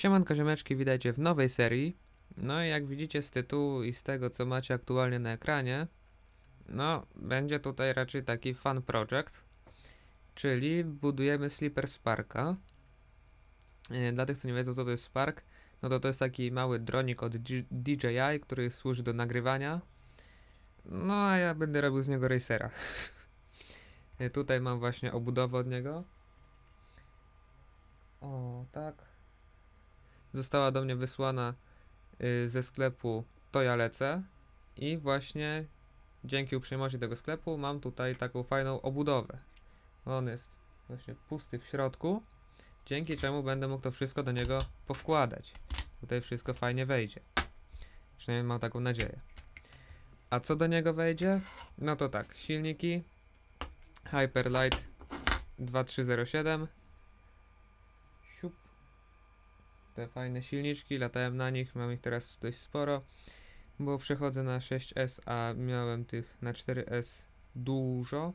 Siemanko ziomeczki, witajcie w nowej serii. No i jak widzicie z tytułu i z tego co macie aktualnie na ekranie, no będzie tutaj raczej taki fun project, czyli budujemy Slipper Sparka. E, Dla tych co nie wiedzą co to jest Spark, no to to jest taki mały dronik od DJI, który służy do nagrywania. No a ja będę robił z niego racera. E, Tutaj mam właśnie obudowę od niego. O, tak. Została do mnie wysłana y, ze sklepu To ja lecę i właśnie dzięki uprzejmości tego sklepu mam tutaj taką fajną obudowę. On jest właśnie pusty w środku, dzięki czemu będę mógł to wszystko do niego powkładać. Tutaj wszystko fajnie wejdzie. Przynajmniej mam taką nadzieję. A co do niego wejdzie? No to tak, silniki Hyperlight 2307 Te fajne silniczki, latałem na nich, mam ich teraz dość sporo, bo przechodzę na 6S, a miałem tych na 4S dużo.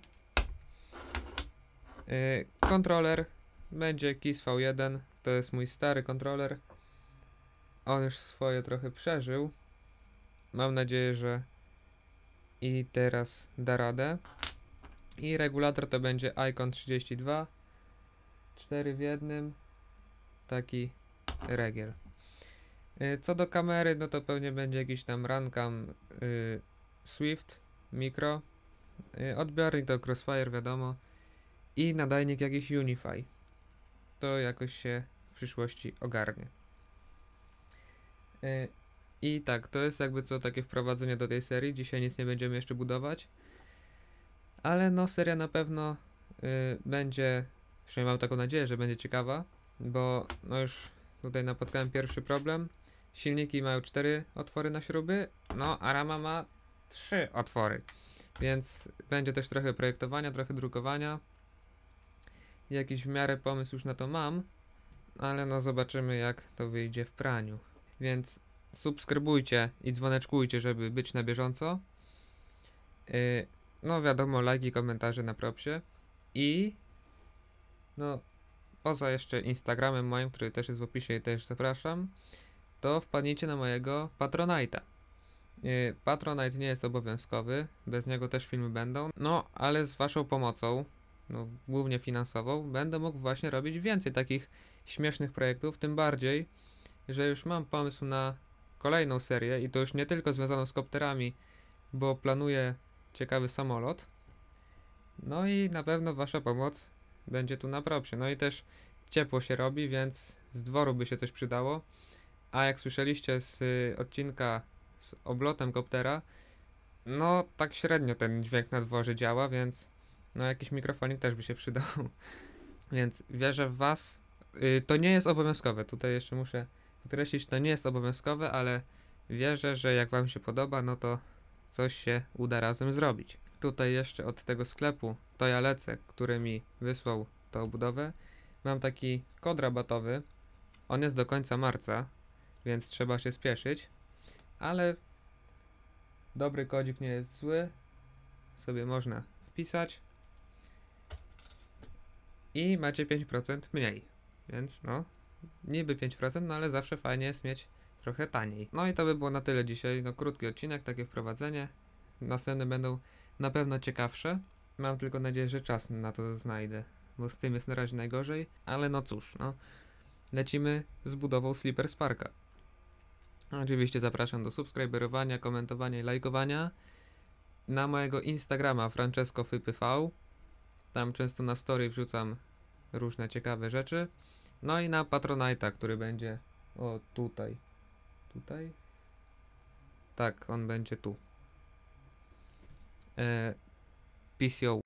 Yy, kontroler będzie KISS V1, to jest mój stary kontroler. On już swoje trochę przeżył. Mam nadzieję, że i teraz da radę. I regulator to będzie Icon 32. 4 w jednym. Taki regiel. Y, Co do kamery, no to pewnie będzie jakiś tam Runcam y, Swift Micro. Y, odbiornik do Crossfire, wiadomo. I nadajnik jakiś Unify. To jakoś się w przyszłości ogarnie. I tak, to jest jakby co takie wprowadzenie do tej serii. Dzisiaj nic nie będziemy jeszcze budować. Ale no, seria na pewno będzie, przynajmniej mam taką nadzieję, że będzie ciekawa, bo no już tutaj napotkałem pierwszy problem. Silniki mają cztery otwory na śruby, no a rama ma trzy otwory. Więc będzie też trochę projektowania, trochę drukowania. Jakiś w miarę pomysł już na to mam, ale no zobaczymy jak to wyjdzie w praniu. Więc subskrybujcie i dzwoneczkujcie, żeby być na bieżąco. Yy, no wiadomo, lajki, komentarze na propsie. I no poza jeszcze Instagramem moim, który też jest w opisie i też zapraszam, to wpadnijcie na mojego Patronite'a. Yy, Patronite nie jest obowiązkowy, bez niego też filmy będą, no ale z waszą pomocą, no głównie finansową, będę mógł właśnie robić więcej takich śmiesznych projektów, tym bardziej, że już mam pomysł na kolejną serię i to już nie tylko związaną z kopterami, bo planuję ciekawy samolot. No i na pewno wasza pomoc będzie tu na propsie. No i też ciepło się robi, więc z dworu by się coś przydało. A jak słyszeliście z y, odcinka z oblotem koptera, no tak średnio ten dźwięk na dworze działa, więc no jakiś mikrofonik też by się przydał. więc wierzę w was. Y, to nie jest obowiązkowe, tutaj jeszcze muszę podkreślić, to nie jest obowiązkowe, ale wierzę, że jak wam się podoba, no to coś się uda razem zrobić. Tutaj jeszcze od tego sklepu To ja lecę, który mi wysłał tą budowę, mam taki kod rabatowy. On jest do końca marca, więc trzeba się spieszyć, ale dobry kodzik nie jest zły. Sobie można wpisać i macie 5% mniej. Więc no, niby 5%, no ale zawsze fajnie jest mieć trochę taniej. No i to by było na tyle dzisiaj. No krótki odcinek, takie wprowadzenie. Następne będą na pewno ciekawsze. Mam tylko nadzieję, że czas na to znajdę, bo z tym jest na razie najgorzej. Ale no cóż, no. Lecimy z budową Slipper Sparka. Oczywiście zapraszam do subskryberowania, komentowania i lajkowania. Na mojego Instagrama francescofypv. Tam często na story wrzucam różne ciekawe rzeczy. No i na Patronite'a, który będzie o tutaj. Tutaj? Tak, on będzie tu. Eh, uh, PCO.